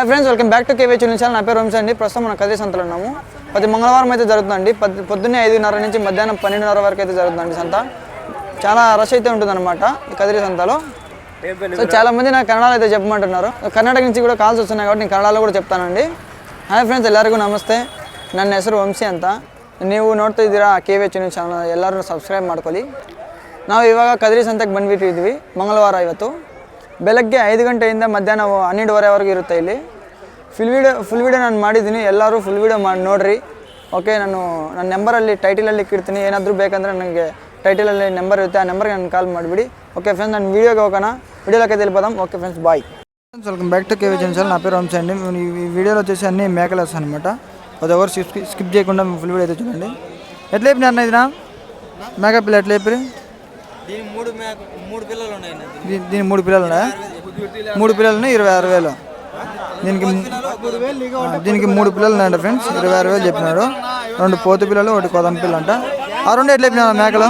Hi friends welcome back to KV చూపించాలి నా పేరు వంశ అండి. ప్రస్తుతం మనం కదే సంతలు ఉన్నాము. ప్రతి మంగళవారం అయితే జరుగుతుందండి. పొద్దున్నే ఐదున్నర నుంచి మధ్యాహ్నం పన్నెండున్నర వరకు అయితే జరుగుతుందండి సంత. చాలా రష్ అయితే ఉంటుందన్నమాట కదిరి సంతలో. సో చాలా మంది నాకు కన్నడలో అయితే చెప్పమంటున్నారు. కర్ణాటక నుంచి కూడా కాల్స్ వస్తున్నాయి కాబట్టి నేను కన్నడలో కూడా చెప్తానండి. హాయ్ ఫ్రెండ్స్ ఎల్లరికీ నమస్తే. నన్ను హెసరు వంశీ అంత. ನೀವು ನೋಡ್ತಾ ಇದ್ದೀರಾ K V H news channel ಎಲ್ಲರೂ ಸಬ್ಸ್ಕ್ರೈಬ್ ಮಾಡ್ಕೊಳ್ಳಿ. ನಾವು ಇವಾಗ ಕದ್ರಿ ಸಂತೆಗೆ ಬಂದ್ಬಿಟ್ಟಿದ್ವಿ ಮಂಗಳವಾರ ಬೆಳಗ್ಗೆ ಐದು ಗಂಟೆಯಿಂದ ಮಧ್ಯಾಹ್ನ ಹನ್ನೆರಡುವರೆವರೆಗೂ ಇರುತ್ತೆ ಇಲ್ಲಿ. ಫುಲ್ ವೀಡಿಯೋ ಫುಲ್ ವೀಡಿಯೋ ನಾನು ಮಾಡಿದ್ದೀನಿ. ಎಲ್ಲರೂ ಫುಲ್ ವೀಡಿಯೋ ಮಾಡಿ ನೋಡಿರಿ. ಓಕೆ ನಾನು ನನ್ನ ನಂಬರಲ್ಲಿ ಟೈಟಲಲ್ಲಿ ಕಿಡ್ತೀನಿ ಏನಾದರೂ ಬೇಕಂದರೆ ನನಗೆ ಟೈಟಲಲ್ಲಿ ನಂಬರ್ ಇರುತ್ತೆ. ಆ ನಂಬರ್ಗೆ ನಾನು ಕಾಲ್ ಮಾಡಿಬಿಡಿ. ಓಕೆ ಫ್ರೆಂಡ್ಸ್ ನಾನು ವೀಡಿಯೋಗೆ ಹೋಗೋಣ. ವೀಡಿಯೋ అయితే వెళ్ళిపోదాం okay friends bye friends welcome back to KV channel ನಾ ಪೇರು ಹಂಸ ಅಂಡಿ ಈ వీడియోలో వచ్చేసి ಅನ್ನಿ ಮೇಕಲಸ್ అనమాట ಅದು ఎవరు skip skip full full video ಇದೆ ఎట్లా చెప్పినారు ఇది నా ಮೇಕಪ್ ಇಲ್ಲ ಎಟ್ಲೇಪ್ರಿ దీని మూడు మూడు పిల్లలు ఉన్నాయి దీని మూడు పిల్లలు ఉన్నాయా? మూడు పిల్లలు ఉన్నాయి ఇరవై ఆరు వేలు. దీనికి దీనికి మూడు పిల్లలు ఉన్నాయంట ఫ్రెండ్స్ ఇరవై ఆరు వేలు చెప్పినాడు. రెండు పోతు పిల్లలు ఒకటి కొదం పిల్ల అంట ఆ రెండు ఎట్లా చెప్పినా మేకలు?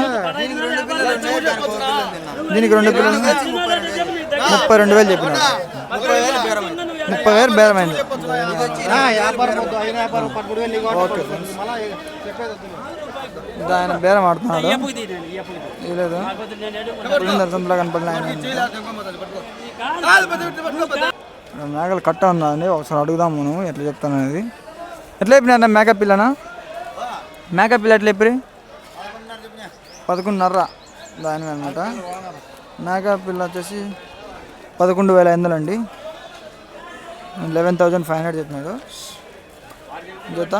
దీనికి రెండు పిల్లలు ముప్పై రెండు వేలు చెప్పినాడు. ముప్పై వేలు బేరమైంది ఓకే ఫ్రెండ్స్ ఇది ఆయన బేరం ఆడుతున్నాడు. లేదు. సంతలో కనపడిన ఆయన. మేకలు కట్ట ఉందండి ఒకసారి అడుగుదాం మనం ఎట్లా చెప్తాను అనేది. ఎట్లా చెప్పినా మేకప్ పిల్లనా? మేకప్ పిల్ల ఎట్లా చెప్పి పదకొండున్నర దాని అనమాట మేకప్ పిల్ల వచ్చేసి పదకొండు వేల ఐదు వందలండి లెవెన్ థౌజండ్ ఫైవ్ హండ్రెడ్ చెప్పినాడు. జత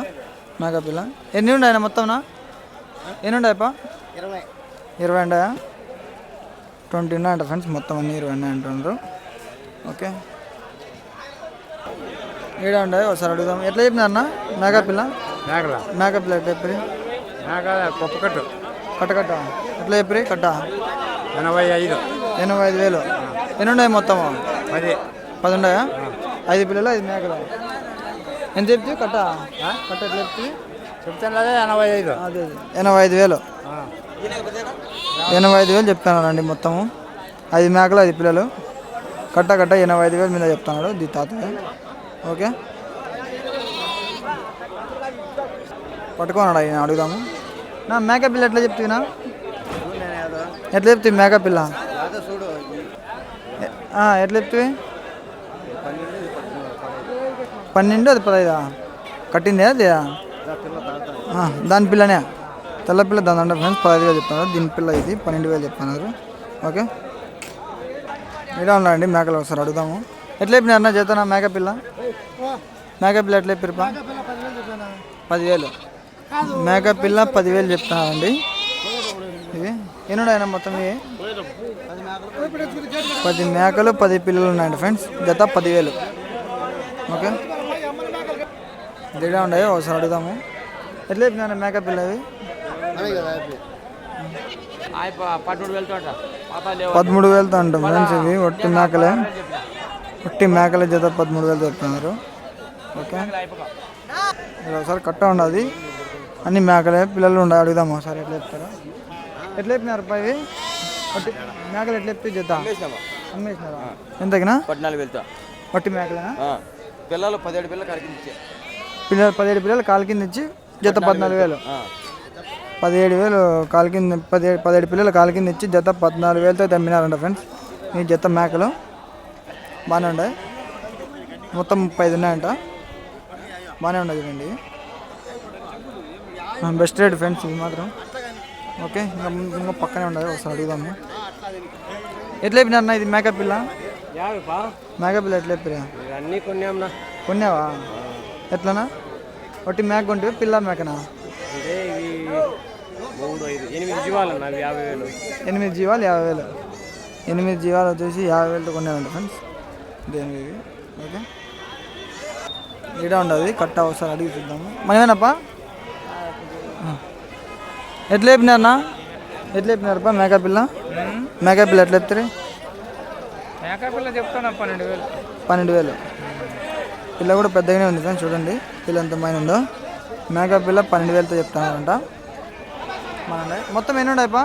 మేకప్ పిల్ల ఎన్ని ఉన్నాయి మొత్తంనా ఎన్ని ఉన్నాయప్ప ఇరవై. ఇరవై ఉన్నాయా ట్వంటీ ఉన్నాయంట ఫ్రెండ్స్ మొత్తం అన్ని ఇరవై ఉన్నాయి అంటున్నారు. ఓకే. ఏడా ఉండే ఒకసారి అడుగుదాం. ఎట్లా చెప్పినారన్న మేకప్ పిల్ల మేకల మేకప్ పిల్ల ఎట్లా చెప్పి కుప్పకట్టు కట్ట. కట్ట ఎట్లా చెప్పి కట్ట? ఎనభై ఐదు. ఎనభై ఐదు వేలు. ఎన్ని ఉన్నాయి మొత్తం పది. పది ఉన్నాయా ఐదు పిల్లలు ఐదు మేకలు. ఎంత చెప్తే కట్ట? కట్ట ఎట్లా చెప్తే? చెప్తాను ఎనభై ఐదు. అదే ఎనభై ఐదు వేలు. ఎనభై ఐదు వేలు చెప్తున్నారండి మొత్తము. ఐదు మేకలు ఐదు పిల్లలు. కట్ట కట్ట ఎనభై ఐదు వేలు మీద చెప్తున్నాడు దీ తాతయ్య ఓకే? పట్టుకోనాడు ఆయన అడుగుదాము. నా మేకప్ పిల్ల ఎట్లా చెప్తున్నా ఎట్లా చెప్తుంది మేకప్ పిల్ల? ఎట్లా చెప్తుంది పన్నెండు అది పదైదా కట్టిందే అది? దాని పిల్లనే. తెల్ల పిల్ల దాని అంటే ఫ్రెండ్స్ పదహైదు వేలు చెప్తున్నారు దీని పిల్ల ఇది పన్నెండు వేలు చెప్తున్నారు ఓకే. ఇలా ఉన్నాయండి మేకలు? ఒకసారి అడుగుదాము. ఎట్లా చెప్పినారు చేతనా మేక పిల్ల? మేక పిల్ల ఎట్లా చెప్పారు పదివేలు. మేక పిల్ల పదివేలు చెప్తున్నారండి. ఇవి ఎన్ని మొత్తం ఇవి? పది మేకలు పది పిల్లలు ఉన్నాయండి ఫ్రెండ్స్ జత పదివేలు. ఓకే. దిగా ఉన్నాయి ఒకసారి అడుగుదాము. ఎట్లా చెప్పినా మేకప్ పిల్లవి పదమూడు వేలతో అంటాం. ఇవి ఒట్టి మేకలే. ఒట్టి మేకల జత పదమూడు వేలు చెప్తున్నారు. ఓకే. ఒకసారి కట్ట ఉండదు. అన్ని మేకలే. పిల్లలు ఉండాలి అడుగుదాం ఒకసారి ఎట్లా చెప్తారు. ఎట్లా చెప్పినారు పా ఒట్టి మేకలు ఎట్లా చెప్తే జత? అమ్మేసినారా? ఎంతకినా? పద్నాలుగు వెళ్తా ఒట్టి మేకలేనా? పిల్లలు పదిహేడు పిల్లలు కరిగించే. పిల్లలు పదిహేడు పిల్లలు కాలు కింద ఇచ్చి జత పద్నాలుగు వేలు. పదిహేడు వేలు కాలు కింద పదిహేడు పదిహేడు పిల్లలు కాలు కింద ఇచ్చి జత పద్నాలుగు వేలతో అయితే అమ్మినారంట ఫ్రెండ్స్ ఈ జత మేకలు బాగానే ఉన్నాయి. మొత్తం ముప్పై ఐదు ఉన్నాయంట. బాగానే ఉండదు చూడండి. బెస్ట్ రేట్ ఫ్రెండ్స్ ఇది మాత్రం. ఓకే ఇంకా ఇంకా పక్కనే ఉండదు ఒకసారి అడుగుదాము. ఎట్లా చెప్పినారన్న ఇది మేకప్ పిల్ల? మేకప్ పిల్ల ఎట్లా కొన్నాంనా కొన్నావా? ఎట్లనా? ఒకటి మేక కొంటే పిల్ల మేకనా? అంటే ఇవి మూడు ఐదు ఎనిమిది జీవాలు అన్న అవి యాభై వేలు. ఎనిమిది జీవాలు యాభై వేలు. ఎనిమిది జీవాలు వచ్చేసి యాభై వేలతో ఫ్రెండ్స్. దేని ఇవి ఓకే. ఈడ ఉండదు కట్ట ఒకసారి అడిగి చూద్దాము. మనమేనప్పా ఎట్లా చెప్పినారన్నా ఎట్లా చెప్పినారప్పా మేకప్ పిల్ల? మేకప్ పిల్ల ఎట్లా చెప్తారు మేకప్ పిల్ల చెప్తాను పన్నెండు వేలు. పన్నెండు వేలు. పిల్ల కూడా పెద్దగానే ఉంది ఫ్రెండ్స్ చూడండి. పిల్ల ఎంత మైన ఉందో. మేకప్ పిల్ల పన్నెండు వేలతో చెప్తున్నారంట. మన మొత్తం ఎన్ని ఉన్నాయప్పా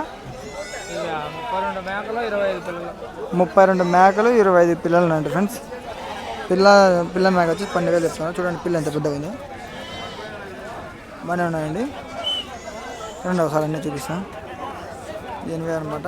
ముప్పై రెండు మేకలు ఇరవై ఐదు పిల్లలు. ముప్పై రెండు మేకలు ఇరవై ఐదు పిల్లలు అండి ఫ్రెండ్స్. పిల్ల పిల్ల మేక వచ్చి పన్నెండు వేలు చెప్తున్నారు. చూడండి పిల్ల ఎంత పెద్దగా ఉందో. బాగానే ఉన్నాయండి. చూడండి ఒకసారి అన్నీ చూపిస్తాం. ఎనిమిది అనమాట